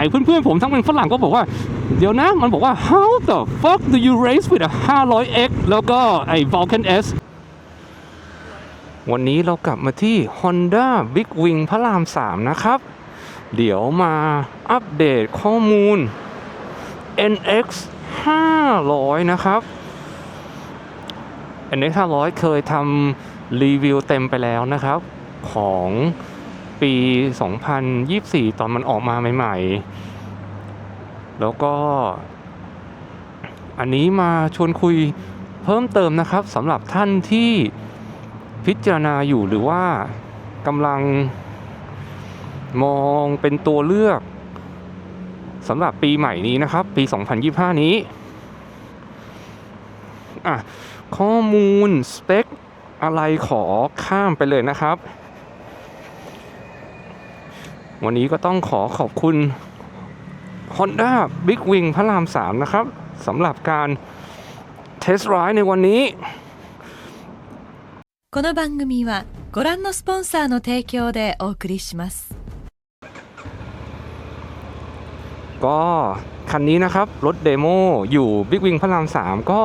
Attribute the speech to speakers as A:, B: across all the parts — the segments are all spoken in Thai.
A: อ้เพื่อนๆผมทั้งเป็นฝรั่งก็บอกว่า เดี๋ยวนะ มันบอกว่า how the fuck do you race with a 500x แล้วก็ไอ้ Vulcan S วันนี้เรากลับมาที่ Honda Big Wing พระราม 3 นะครับ เดี๋ยวมาอัปเดตข้อมูล NX 500 นะครับ NX 500 เคยทำรีวิวเต็มไปแล้วนะครับ ของ ปี 2024 ตอนมันออกมาใหม่ๆ แล้วก็ อันนี้มาชวนคุยเพิ่มเติมนะครับสำหรับท่านที่พิจารณาอยู่หรือว่ากำลังมองเป็นตัวเลือกสำหรับปีใหม่นี้นะครับ ปี 2025 นี้อะข้อมูลสเปคอะไรขอข้ามไปเลยนะครับ วันนี้ก็ต้องขอขอบคุณ Honda Big Wing พระราม 3 นะครับสำหรับการเทสไรด์ในวันนี้
B: この番組はご覧のスポンサーの提供でお送りします。
A: ก็คันนี้นะครับ รถเดโมอยู่ Big Wing พระราม 3 ก็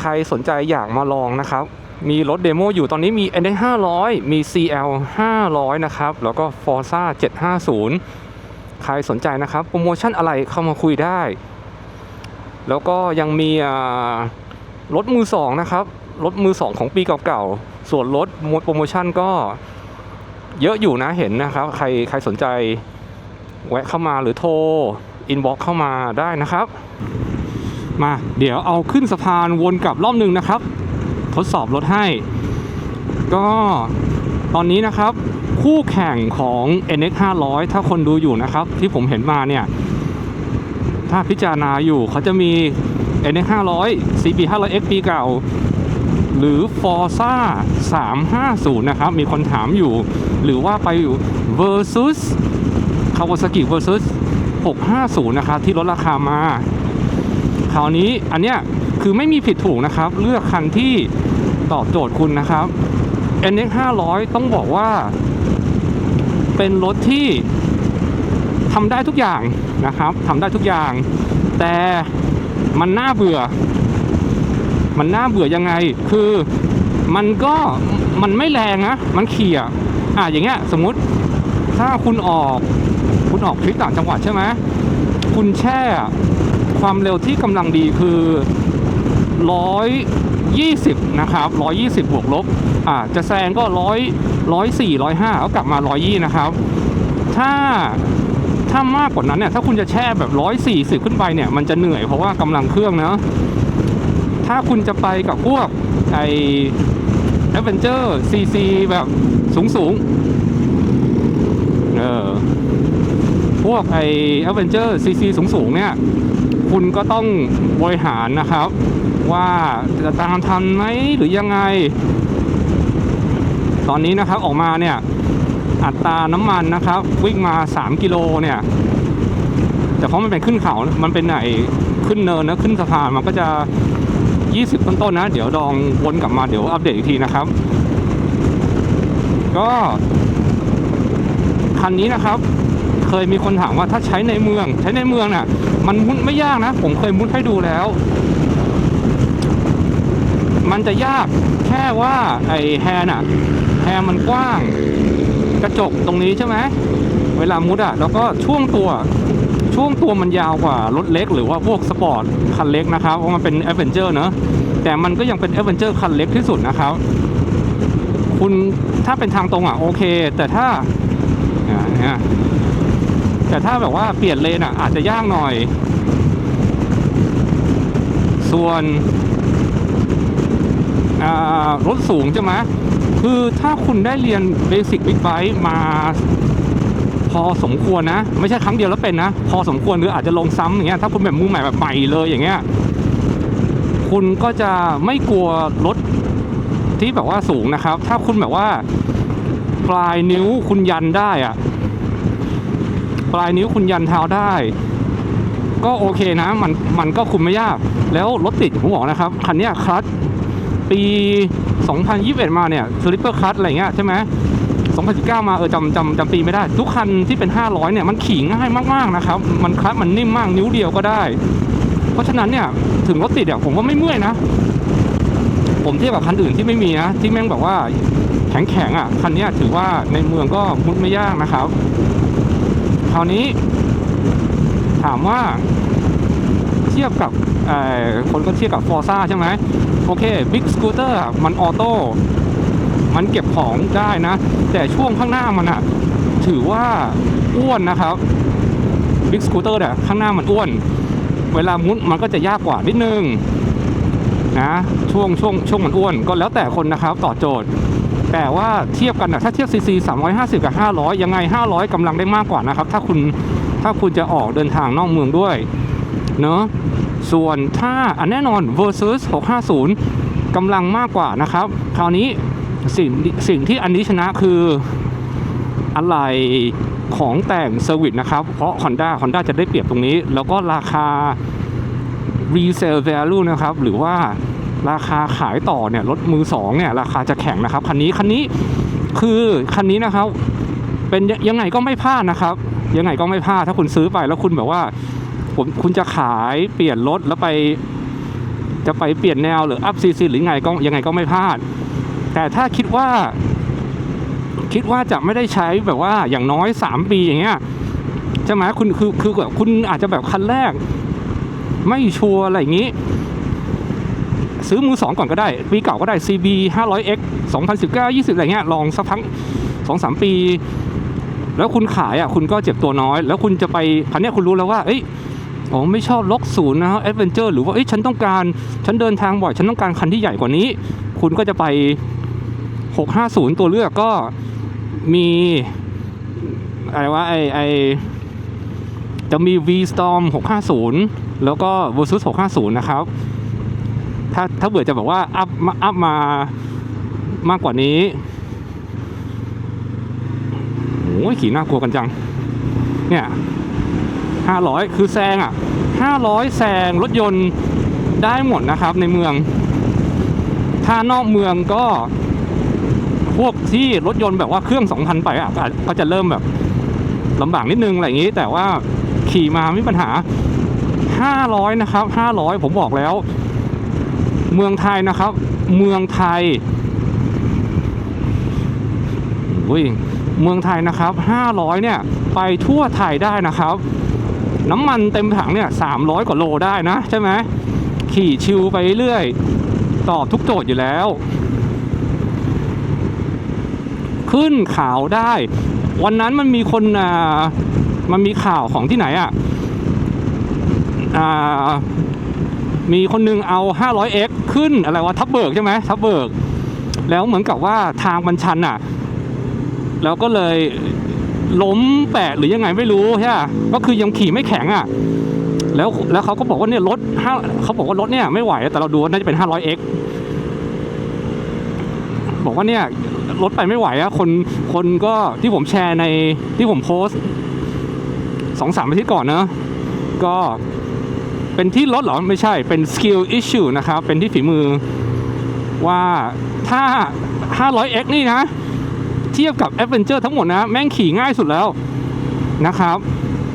A: ใครสนใจอยากมาลองนะครับ มีรถเดโมอยู่ตอนนี้มี NX 500 มี CL 500 นะครับ แล้วก็ Forza 750 ใครสนใจนะครับ โปรโมชั่นอะไรเข้ามาคุยได้ แล้วก็ยังมีรถมือสองนะครับ รถมือสองของปีเก่าๆ ส่วนรถโปรโมชั่นก็เยอะอยู่นะเห็นนะครับ ใครใครสนใจแวะเข้ามาหรือโทรอินบ็อกเข้ามาได้นะครับ มาเดี๋ยวเอาขึ้นสะพานวนกลับรอบหนึ่งนะครับ ทดสอบรถให้ ก็ตอนนี้นะครับ คู่แข่งของ NX 500 ถ้าคนดูอยู่นะครับ ที่ผมเห็นมาเนี่ย ถ้าพิจารณาอยู่เขาจะมี NX 500 CB 500X ปีเก่า หรือ Forza 350 นะครับ มีคนถามอยู่ หรือว่าไปอยู่ versus Kawasaki versus 650 นะครับ ที่ลดราคามา คราวนี้อันเนี้ยคือไม่มีผิดถูกนะครับ เลือกคันที่ตอบโจทย์คุณนะครับ NX 500 ต้องบอกว่า เป็นรถที่ทำได้ทุกอย่างนะครับทำได้ทุกอย่าง แต่มันน่าเบื่อ มันน่าเบื่อยังไง คือมันก็มันไม่แรงนะ มันเขี่ยอะอย่างเงี้ยสมมติถ้าคุณออก คุณออกทริปต่างจังหวัดใช่ไหมคุณแช่ ความเร็วที่กำลังดีคือ 120 นะครับ 120 บวกลบอ่าจะแซงก็ 100 104 105ก็กลับมา 120 นะครับ ถ้าถ้ามากกว่านั้นเนี่ยถ้าคุณจะแช่แบบ 140 ขึ้นไปเนี่ยมันจะเหนื่อยเพราะว่ากำลังเครื่องเนาะถ้าคุณจะไปกับพวกไอ Adventure CC แบบสูงสูงเออพวกไอ Adventure CC สูงสูงเนี่ย คุณก็ต้องบริหารนะครับ ว่าจะตามทันไหมหรือยังไง ตอนนี้นะครับออกมาเนี่ยอัตราน้ำมันนะครับ วิ่งมา 3 กิโลเนี่ยแต่เพราะมันเป็นขึ้นเขามันเป็นไหนขึ้นเนินนะขึ้นสะพานมันก็จะ 20 ต้นๆนะ เดี๋ยวลองวนกลับมาเดี๋ยวอัปเดตอีกทีนะครับ ก็คันนี้นะครับ เคยมีคนถามว่าถ้าใช้ในเมือง ใช้ในเมืองน่ะ มันมุดไม่ยากนะ ผมเคยมุดให้ดูแล้ว มันจะยากแค่ว่าไอ้แฮน่ะ แฮมันกว้าง กระจกตรงนี้ใช่ไหมเวลามุดอะแล้วก็ช่วงตัวช่วงตัวมันยาวกว่ารถเล็ก หรือว่าพวกสปอร์ตคันเล็กนะครับเพราะมันเป็นแอดเวนเจอร์เนอะแต่มันก็ยังเป็นแอดเวนเจอร์คันเล็กที่สุดนะครับ คุณถ้าเป็นทางตรงอะโอเค แต่ถ้าอ่าเนี่ย แต่ถ้าแบบว่าเปลี่ยนเลนอะ อาจจะยากหน่อย ส่วนรถสูงใช่ไหมคือถ้าคุณได้เรียนเบสิกบิ๊กไบค์มาพอสมควรนะ ไม่ใช่ครั้งเดียวแล้วเป็นนะ พอสมควรหรืออาจจะลงซ้ำอย่างเงี้ยถ้าคุณแบบมือใหม่แบบใหม่เลยอย่างเงี้ยคุณก็จะไม่กลัวรถที่แบบว่าสูงนะครับ ถ้าคุณแบบว่าปลายนิ้วคุณยันได้อะ ปลายนิ้วคุณยันเท้าได้ ก็โอเคนะ มันมันก็คุมไม่ยาก แล้วรถติดผมบอกนะครับ คันนี้คลัตปี 2021 มาเนี่ยสลิปเปอร์คลัตอะไรเงี้ยใช่ไหม2019 มาเออจำจำจำปีไม่ได้ ทุกคันที่เป็น 500 เนี่ยมันขี่ง่ายมากๆนะครับ มันคลัตมันนิ่มมากนิ้วเดียวก็ได้ เพราะฉะนั้นเนี่ยถึงรถติดอะผมว่าไม่เมื่อยนะ ผมเทียบกับคันอื่นที่ไม่มีนะที่แม่งแบบว่าแข็งแข็งๆอะคันนี้ถือว่าในเมืองก็มุดไม่ยากนะครับ คราวนี้ถามว่าเทียบกับคนก็เทียบกับฟอร์ซ่าใช่ไหมโอเคบิ๊กสกูตเตอร์มันออโต้มันเก็บของได้นะ แต่ช่วงข้างหน้ามันอะถือว่าอ้วนนะครับบิ๊กสกูตเตอร์เนี่ยข้างหน้ามันอ้วน เวลามุดมันก็จะยากกว่านิดนึงนะช่วงช่วงช่วงมันอ้วนก็แล้วแต่คนนะครับต่อโจทย์ แต่ว่าเทียบกันนะถ้าเทียบ CC 350 กับ 500 ยังไง 500กำลังได้มากกว่านะครับ ถ้าคุณถ้าคุณจะออกเดินทางนอกเมืองด้วยเนอะส่วนถ้าอันแน่นอน versus 650กำลังมากกว่านะครับ คราวนี้สิ่งสิ่งที่อันนี้ชนะคืออะไรของแต่งเซอร์วิสนะครับ เพราะ Honda Honda จะได้เปรียบตรงนี้ แล้วก็ราคา resale value นะครับ หรือว่า ราคาขายต่อเนี่ยรถมือสองเนี่ยราคาจะแข็งนะครับคันนี้คันนี้คือคันนี้นะครับ เป็นยังไงก็ไม่พลาดนะครับ ยังไงก็ไม่พลาดถ้าคุณซื้อไปแล้วคุณแบบว่า ผมคุณจะขายเปลี่ยนรถแล้วไป จะไปเปลี่ยนแนวหรืออัพซีซีหรือไงก็ยังไงก็ไม่พลาด แต่ถ้าคิดว่า คิดว่าจะไม่ได้ใช้แบบว่าอย่างน้อย 3 ปีอย่างเงี้ยใช่ไหมคุณคือคือแบบคุณอาจจะแบบคันแรก ไม่ชัวร์อะไรอย่างงี้ ซื้อมือสองก่อนก็ได้ ปีเก่าก็ได้ CB 500X 2019 20 อะไรเงี้ยลองสักพักสองสามปี แล้วคุณขายอะคุณก็เจ็บตัวน้อย แล้วคุณจะไปคันเนี้ยคุณรู้แล้วว่าเอ้ยอ๋อไม่ชอบล็อกศูนย์นะฮะแอดเวนเจอร์หรือว่าเอ้ยฉันต้องการฉันเดินทางบ่อยฉันต้องการคันที่ใหญ่กว่านี้ คุณก็จะไป 650 ตัวเลือกก็มีอะไรวะไอไอจะมี V Storm 650 แล้วก็ Versus 650 นะครับ ถ้าถ้าเบื่อจะบอกว่าอัพมาอัพมามากกว่านี้โอ้ยขี่น่ากลัวกันจัง เนี่ยห้าร้อยคือแซงอะห้าร้อยแซงรถยนต์ได้หมดนะครับในเมือง ถ้านอกเมืองก็พวกที่รถยนต์แบบว่าเครื่องสองพันไปอะก็จะเริ่มแบบลำบากนิดนึงอะไรอย่างนี้ แต่ว่าขี่มาไม่มีปัญหาห้าร้อยนะครับห้าร้อยผมบอกแล้ว เมืองไทยนะครับ เมืองไทยอุ้ยเมืองไทยนะครับ 500 เนี่ย ไปทั่วไทยได้นะครับ น้ำมันเต็มถังเนี่ย 300 กว่าโลได้นะ ใช่ไหมขี่ชิวไปเรื่อย ตอบทุกโจทย์อยู่แล้ว ขึ้นข่าวได้ วันนั้นมันมีคนอ่ามันมีข่าวของที่ไหนอะอ่ามีคนหนึงเอา 500x ขึ้นอะไรวะทับเบิกใช่ไหมทับเบิก แล้วเหมือนกับว่าทางมันชันอะ แล้วก็เลยล้มแปะหรือยังไงไม่รู้ใช่ก็คือยังขี่ไม่แข็งอะ แล้วแล้วเขาก็บอกว่าเนี่ยรถห้าเขาบอกว่ารถเนี่ยไม่ไหว แต่เราดูน่าจะเป็น 500x บอกว่าเนี่ยรถไปไม่ไหวอะคนคนก็ที่ผมแชร์ในที่ผมโพสสองสามอาทิตย์ก่อนเนอะก็ เป็นที่รถหรอ ไม่ใช่เป็น skill issue นะครับ เป็นที่ฝีมือว่าถ้า 500x นี่นะ เทียบกับ Adventure ทั้งหมดนะ แม่งขี่ง่ายสุดแล้วนะครับ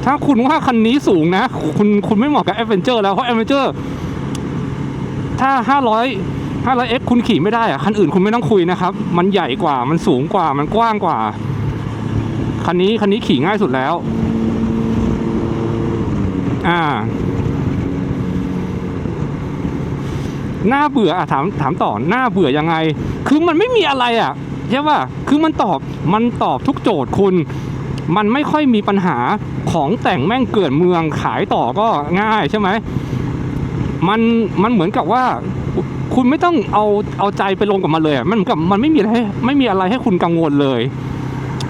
A: ถ้าคุณว่าคันนี้สูงนะ คุณคุณไม่เหมาะกับ Adventure แล้ว เพราะ Adventure ถ้า 500 500x คุณขี่ไม่ได้อะคันอื่นคุณไม่ต้องคุยนะครับ มันใหญ่กว่ามันสูงกว่ามันกว้างกว่า คันนี้คันนี้ขี่ง่ายสุดแล้ว อ่า หน้าเบื่ออะถามถามต่อหน้าเบื่อยังไง คือมันไม่มีอะไรอะใช่ป่ะคือมันตอบมันตอบทุกโจทย์คุณ มันไม่ค่อยมีปัญหาของแต่งแม่งเกิดเมืองขายต่อก็ง่ายใช่ไหมมันมันเหมือนกับว่าคุณไม่ต้องเอาเอาใจไปลงกับมันเลยมันเหมือนกับมันไม่มีอะไรไม่มีอะไรให้คุณกังวลเลย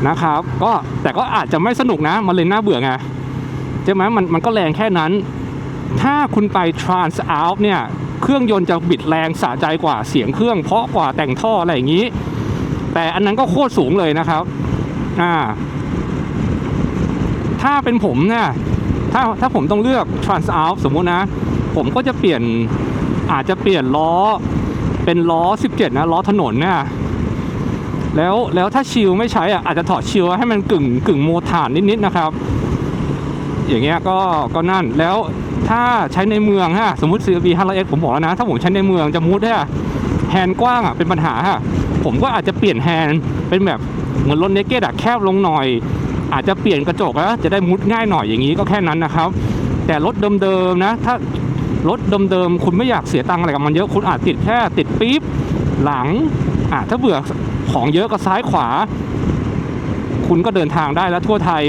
A: นะครับ ก็แต่ก็อาจจะไม่สนุกนะ มันเลยน่าเบื่อไงใช่ไหมมันมันก็แรงแค่นั้น ถ้าคุณไป Trans Alp เนี่ย เครื่องยนต์จะบิดแรงสะใจกว่าเสียงเครื่องเพราะกว่าแต่งท่ออะไรอย่างนี้ แต่อันนั้นก็โคตรสูงเลยนะครับอ่าถ้าเป็นผมเนี่ยถ้าถ้าผมต้องเลือก Trans Alp สมมุตินะ ผมก็จะเปลี่ยนอาจจะเปลี่ยนล้อเป็นล้อ 17 นะล้อถนนเนี่ยแล้วแล้วถ้าชิลไม่ใช้อะอาจจะถอดชิลให้มันกึ่งกึ่งโมทานนิดๆนะครับ อย่างเงี้ยก็ก็นั่นแล้ว ถ้าใช้ในเมืองฮะสมมติ CRV 500X ผมบอกแล้วนะ ถ้าผมใช้ในเมืองจะมูดฮะแฮนด์กว้างอะเป็นปัญหาฮะผมก็อาจจะเปลี่ยนแฮนด์เป็นแบบเหมือนรถเนกเก็ตอะแคบลงหน่อย อาจจะเปลี่ยนกระจกแล้วจะได้มุดง่ายหน่อยอย่างนี้ก็แค่นั้นนะครับ แต่รถเดิมๆนะ ถ้ารถเดิมๆคุณไม่อยากเสียตังค์อะไรกับมันเยอะคุณอาจติดแค่ติดปี๊บหลังอะถ้าเบื่อของเยอะก็ซ้ายขวา คุณก็เดินทางได้แล้วทั่วไทย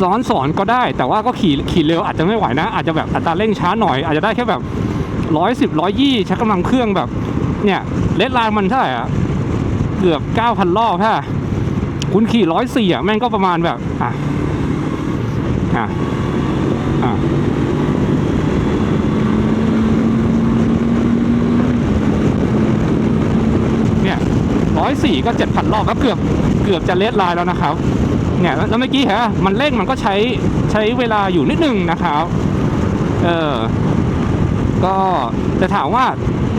A: ซ้อนสอนก็ได้ แต่ว่าก็ขี่ขี่เร็วอาจจะไม่ไหวนะ อาจจะแบบอัตราเร่งช้าหน่อย อาจจะได้แค่แบบร้อยสิบร้อยยี่ใช้กำลังเครื่องแบบ เนี่ยเลดไลน์มันเท่าไหร่อะเกือบเก้าพันรอบถ้าคุณขี่ร้อยสี่อะแม่งก็ประมาณแบบอะอะอะเนี่ยร้อยสี่ก็เจ็ดพันรอบก็เกือบเกือบจะเลดไลน์แล้วนะครับ เนี่ยแล้วเมื่อกี้เหรอมันเร่งมันก็ใช้ใช้เวลาอยู่นิดนึงนะครับเออก็แต่ถามว่า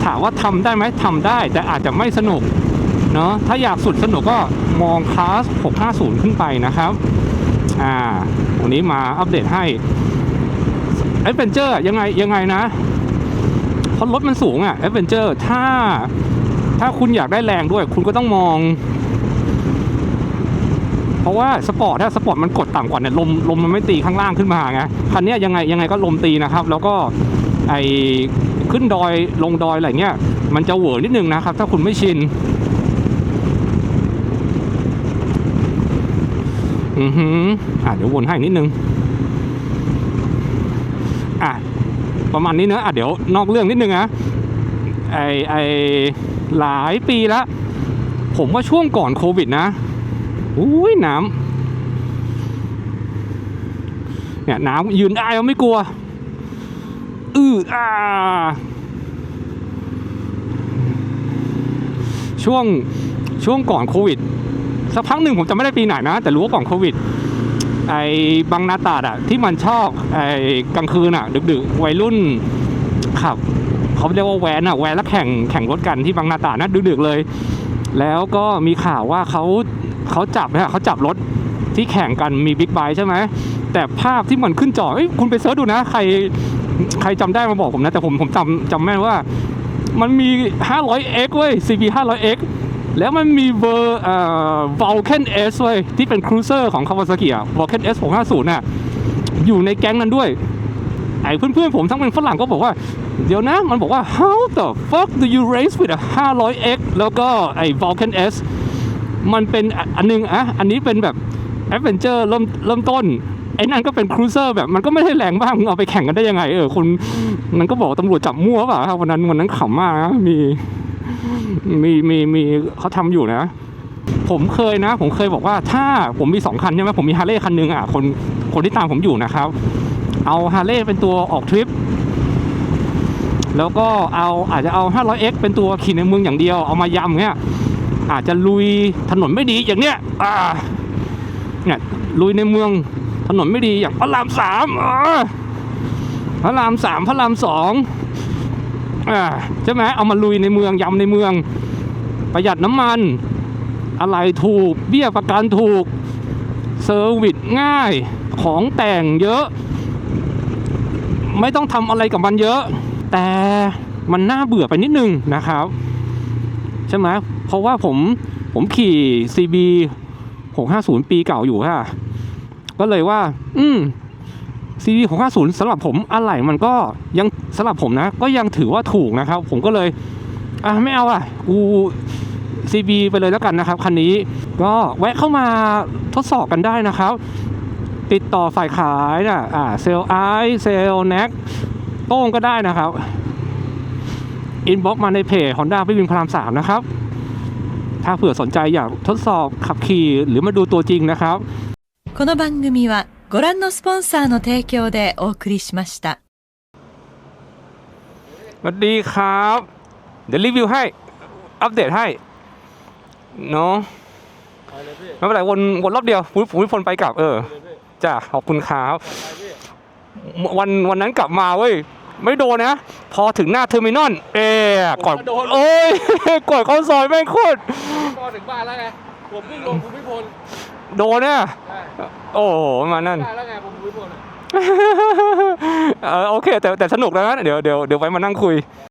A: ถามว่าทำได้ไหมทำได้ แต่อาจจะไม่สนุกเนาะถ้าอยากสุดสนุกก็มองคลาส 650 ขึ้นไปนะครับอ่าวันนี้มาอัปเดตให้เอเวนเจอร์ยังไงยังไงนะเพราะรถมันสูงอะเอเวนเจอร์ถ้าถ้าคุณอยากได้แรงด้วย คุณก็ต้องมอง เพราะว่าสปอร์ตถ้าสปอร์ตมันกดต่ำกว่าเนี่ยลมลมมันไม่ตีข้างล่างขึ้นมาไงคันนี้ยังไงยังไงก็ลมตีนะครับ แล้วก็ไอขึ้นดอยลงดอยอะไรเงี้ยมันจะเหวอนิดนึงนะครับ ถ้าคุณไม่ชินอือหืออะเดี๋ยววนให้นิดนึงอะประมาณนี้เนอะอะเดี๋ยวนอกเรื่องนิดนึงนะไอไอหลายปีล้วผมว่าช่วงก่อนโควิดนะ อุ้ยน้ำเนี่ยน้ำยืนได้แล้วไม่กลัว อืออ่า ช่วงช่วงก่อนโควิด สักพักหนึ่งผมจะไม่ได้ปีไหนนะ แต่รู้ว่าก่อนโควิด ไอ้บางนาตาดอะที่มันชอบไอ้กลางคืนอะดึกๆวัยรุ่นขับเขาเรียกว่าแวนอะแวนแล้วแข่งแข่งรถกันที่บางนาตาดนะดึกๆเลย แล้วก็มีข่าวว่าเขา เขาจับเนะเขาจับรถที่แข่งกันมีบิ๊กไบค์ใช่ไหมแต่ภาพที่มันขึ้นจอเอ้ยคุณไปเสิร์ชดูนะ ใครใครจำได้มาบอกผมนะ แต่ผมผมจำจำแม่นว่า มันมี 500x เว้ย CB 500x แล้วมันมีเวอร์เอ่อ Vulcan S เว้ยที่เป็นครูเซอร์ของ Kawasaki อะ Vulcan S 650น่ะอยู่ในแก๊งนั้นด้วย ไอ้เพื่อนๆผมทั้งเป็นฝรั่งก็บอกว่า เดี๋ยวนะมันบอกว่า how the fuck do you race with a 500x แล้วก็ไอ้ Vulcan S มันเป็นอันนึงอะอันนี้เป็นแบบ Adventure เริ่มเริ่มต้นไอ้นั่นก็เป็นครูเซอร์แบบมันก็ไม่ได้แรงบ้างเอาไปแข่งกันได้ยังไง เออคนมันก็บอกตำรวจจับมั่วเปล่าครับวันนั้นวันนั้นขำมากนะมีมีมีมีเขาทำอยู่นะ ผมเคยนะ ผมเคยบอกว่าถ้าผมมีสองคันใช่ไหมผมมีฮาร์เลย์คันหนึงอะคนคนที่ตามผมอยู่นะครับ เอาฮาร์เลย์เป็นตัวออกทริป แล้วก็เอาอาจจะเอา 500x เป็นตัวขี่ในเมืองอย่างเดียวเอามายำเงี้ย อาจจะลุยถนนไม่ดีอย่างเนี้ยอ่าเนี่ยลุยในเมืองถนนไม่ดีอย่างพระรามสามพระรามสามพระรามสองอ่าใช่ไหมเอามาลุยในเมืองยำในเมือง ประหยัดน้ำมัน อะไรถูกเบี้ยประกันถูก เซอร์วิสง่ายของแต่งเยอะ ไม่ต้องทำอะไรกับมันเยอะ แต่มันน่าเบื่อไปนิดนึงนะครับ ใช่ไหมเพราะว่าผมผมขี่ CB 650 ปีเก่าอยู่ค่ะ ก็เลยว่า อืม CB 650สำหรับผมอะไรมันก็ยังสำหรับผมนะ ก็ยังถือว่าถูกนะครับ ผมก็เลย อะไม่เอาอะกู CB ไปเลยแล้วกันนะครับ คันนี้ก็แวะเข้ามาทดสอบกันได้นะครับ ติดต่อฝ่ายขายนะอ่าเซลไอเซลแน็กโต้งก็ได้นะครับ อินบ็อกมาในเพจ Honda พี่วิงพระรามสามนะครับ ถ้าเผื่อสนใจอยากทดสอบขับขี่หรือมาดูตัวจริงนะครับ
B: この番組はご覧のスポンサーの提供でお送りしました。
A: สวัสดีครับ เดี๋ยวรีวิวให้ อัปเดตให้ เนาะ
C: ไปเลยพี่
A: ไม่เป็นไรวนวนรอบเดียวผมผมพลไปกลับ เออ
C: เลยพี่
A: จ้ะขอบคุณครับ
C: ไปพี่
A: วันวันนั้นกลับมาเว้ย ไม่โดนนะ พอถึงหน้าเทอร์มินอลเอ๊ะก่อน
C: โดน
A: โอ้ยกดเข้าซอยแม่งโคตร
C: ก็ถึงบ้านแล้วไงผมเพิ่งลงภูมิพล
A: โดนเนี่ย
C: ใช่
A: โอ้โหมานั่น
C: บ้านแล้วไงผมภูมิพลอะ
A: เออโอเค แต่แต่สนุกแล้วนะเดี๋ยวเดี๋ยวเดี๋ยวไว้มานั่งคุย